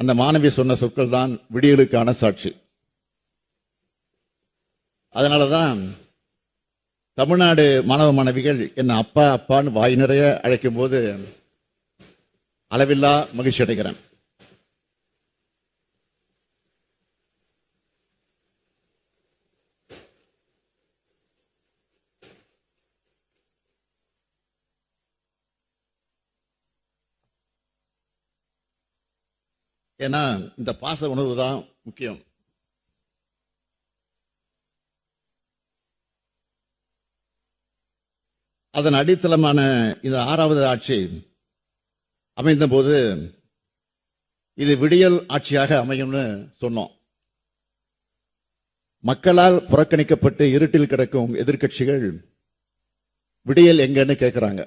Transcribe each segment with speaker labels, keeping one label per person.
Speaker 1: அந்த மாணவி சொன்ன சொற்கள் தான் விடியலுக்கான சாட்சி. அதனாலதான் தமிழ்நாடு மாணவ மாணவிகள் என்ன அப்பா அப்பான்னு வாய் நிறைய அழைக்கும் போது அளவில்லா மகிழ்ச்சி அடைகிறேன். ஏன்னா இந்த பாச உணர்வு தான் முக்கியம். அதன் அடித்தளமான இந்த ஆறாவது ஆட்சி அமைந்த போது இது விடியல் ஆட்சியாக அமையும்னு சொன்னோம். மக்களால் புறக்கணிக்கப்பட்டு இருட்டில் கிடக்கும் எதிர்க்கட்சிகள் விடியல் எங்கன்னு கேட்கிறாங்க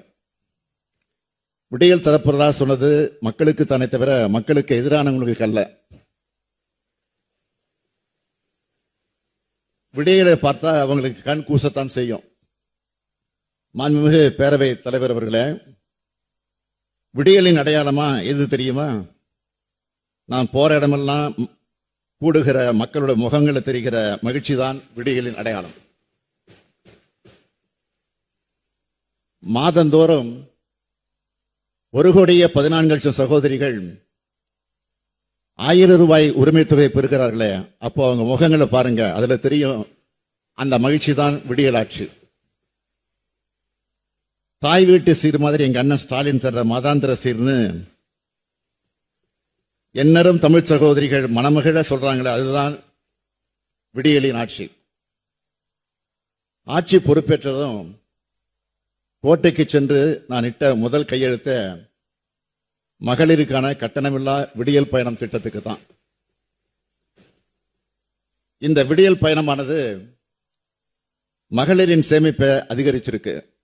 Speaker 1: விடையல் தரப்புறதா சொன்னது மக்களுக்கு தானே தவிர மக்களுக்கு எதிரானவங்களுக்கு அல்ல. விடையலை பார்த்தா அவங்களுக்கு கண் கூசத்தான் செய்யும். மாண்புமிகு பேரவை தலைவர் அவர்களே விடியலின் அடையாளமா எது தெரியுமா? நான் போற இடமெல்லாம் கூடுகிற மக்களோட முகங்களில் தெரிகிற மகிழ்ச்சி தான் விடியலின் அடையாளம். மாதந்தோறும் ஒரு கோடியே பதினான்கு லட்சம் சகோதரிகள் ஆயிரம் ரூபாய் உரிமை தொகை பெறுகிறார்களே. அப்போ அவங்க முகங்களை பாருங்க. அதுல தெரியும் அந்த மகிழ்ச்சி தான் விடியலாட்சி தாய் வீட்டு சீர் மாதிரி எங்க அண்ணன் ஸ்டாலின் தர்ற மாதாந்திர சீர்னு எந்நரும் தமிழ் சகோதரிகள் மணமகிழ சொல்றாங்களே அதுதான் விடியலின் ஆட்சி. ஆட்சி பொறுப்பேற்றதும் கோட்டைக்கு சென்று நான் இட்ட முதல் கையெழுத்த மகளிருக்கான கட்டணமில்லா விடியல் பயணம் திட்டத்துக்கு தான். இந்த விடியல் பயணமானது மகளிரின் சேமிப்பை அதிகரிச்சிருக்கு.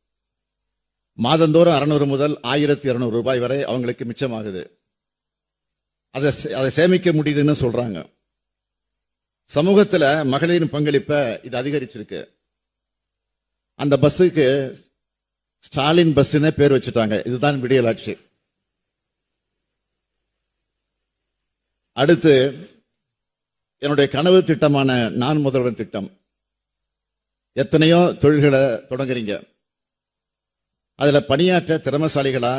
Speaker 1: மாதந்தோறும் அறுநூறு முதல் ஆயிரத்தி இருநூறு ரூபாய் வரை அவங்களுக்கு மிச்சமாகுது. அதை சே- அதை சேமிக்க முடியுதுன்னு சொல்றாங்க. சமூகத்தில் மகளிரின் பங்களிப்பை இது அதிகரிச்சிருக்கு. அந்த பஸ்ஸுக்கு ஸ்டாலின் பஸ்ன்னு பேர் வச்சுட்டாங்க. இதுதான் விடியலாட்சி அடுத்து என்னுடைய கனவு திட்டமான நான் முதல்வன் திட்டம். எத்தனையோ தொழில்களை தொடங்குறீங்க. அதுல பணியாற்ற திறமசாலிகளா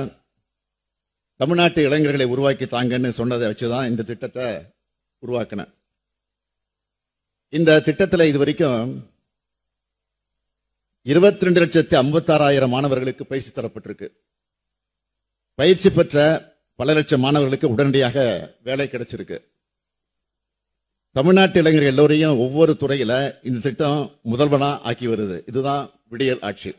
Speaker 1: தமிழ்நாட்டு இளைஞர்களை உருவாக்கி தாங்கன்னு சொன்னதை வச்சுதான் இந்த திட்டத்தை உருவாக்கினேன். இந்த திட்டத்தில் இது வரைக்கும் இருபத்தி ரெண்டு லட்சத்தி ஐம்பத்தாறாயிரம் மாணவர்களுக்கு பயிற்சி தரப்பட்டிருக்கு. பயிற்சி பெற்ற பல லட்சம் மாணவர்களுக்கு உடனடியாக வேலை கிடைச்சிருக்கு. தமிழ்நாட்டு இளைஞர்கள் எல்லோரையும் ஒவ்வொரு துறையில இந்த திட்டம் முதல்வனா ஆக்கி வருது. இதுதான் விடியல் ஆட்சி.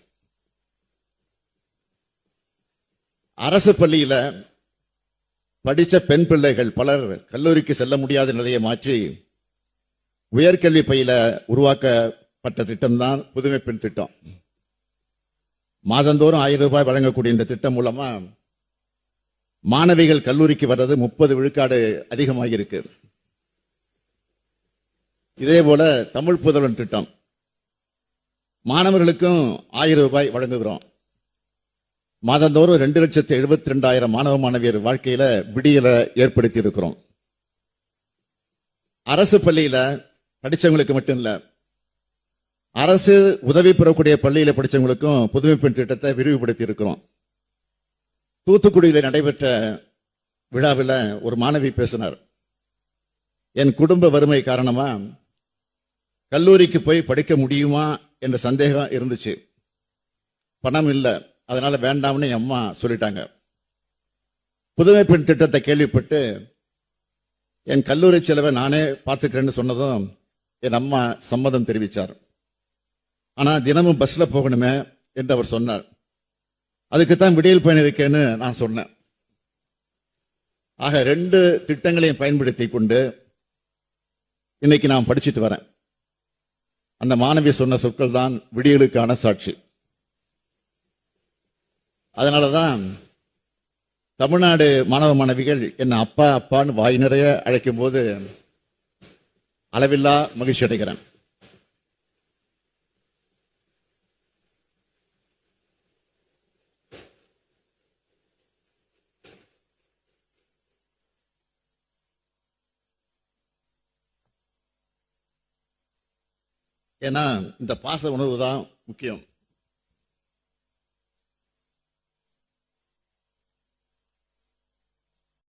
Speaker 1: அரசு பள்ளியில படித்த பெண் பிள்ளைகள் பலர் கல்லூரிக்கு செல்ல முடியாத நிலையை மாற்றி உயர்கல்வி பயில பட்ட திட்டம் தான் புதுமை பெண் திட்டம். மாதந்தோறும் ஆயிரம் ரூபாய் வழங்கக்கூடிய இந்த திட்டம் மூலமா மாணவிகள் கல்லூரிக்கு வர்றது முப்பது விழுக்காடு அதிகமாக இருக்கு இதே போல தமிழ் புதல்வன் திட்டம். மாணவர்களுக்கும் ஆயிரம் ரூபாய் வழங்குகிறோம். மாதந்தோறும் ரெண்டு லட்சத்தி எழுபத்தி ரெண்டாயிரம் மாணவ மாணவியர் வாழ்க்கையில விடியலை ஏற்படுத்தி இருக்கிறோம் அரசு பள்ளியில படிச்சவங்களுக்கு மட்டும் இல்லை அரசு உதவி பெறக்கூடிய பள்ளியில் படித்தவங்களுக்கும் புதுமை பெண் திட்டத்தை விரிவுபடுத்தி இருக்கிறோம் தூத்துக்குடியில் நடைபெற்ற விழாவில் ஒரு மாணவி பேசினார். என் குடும்ப வறுமை காரணமா கல்லூரிக்கு போய் படிக்க முடியுமா என்ற சந்தேகம் இருந்துச்சு. பணம் இல்லை அதனால வேண்டாம்னு என் அம்மா சொல்லிட்டாங்க. புதுமை பெண் திட்டத்தை கேள்விப்பட்டு என் கல்லூரி செலவை நானே பார்த்துக்கிறேன்னு சொன்னதும் என் அம்மா சம்மதம் தெரிவித்தார் ஆனால் தினமும் பஸ்ல போகணுமே என்று அவர் சொன்னார். அதுக்கு தான் விடியல் பயன் இருக்கேன்னு நான் சொன்னேன். ஆக ரெண்டு திட்டங்களையும் பயன்படுத்தி கொண்டு இன்னைக்கு நான் படிச்சுட்டு வரேன். அந்த மாணவி சொன்ன சொற்கள் தான் விடியலுக்கான சாட்சி. அதனாலதான் தமிழ்நாடு மாணவ மாணவிகள் என்னை அப்பா அப்பான்னு வாய் நிறைய அழைக்கும் போது அளவில்லா மகிழ்ச்சி அடைகிறேன். ஏன்னா இந்த பாச உணர்வு தான் முக்கியம்.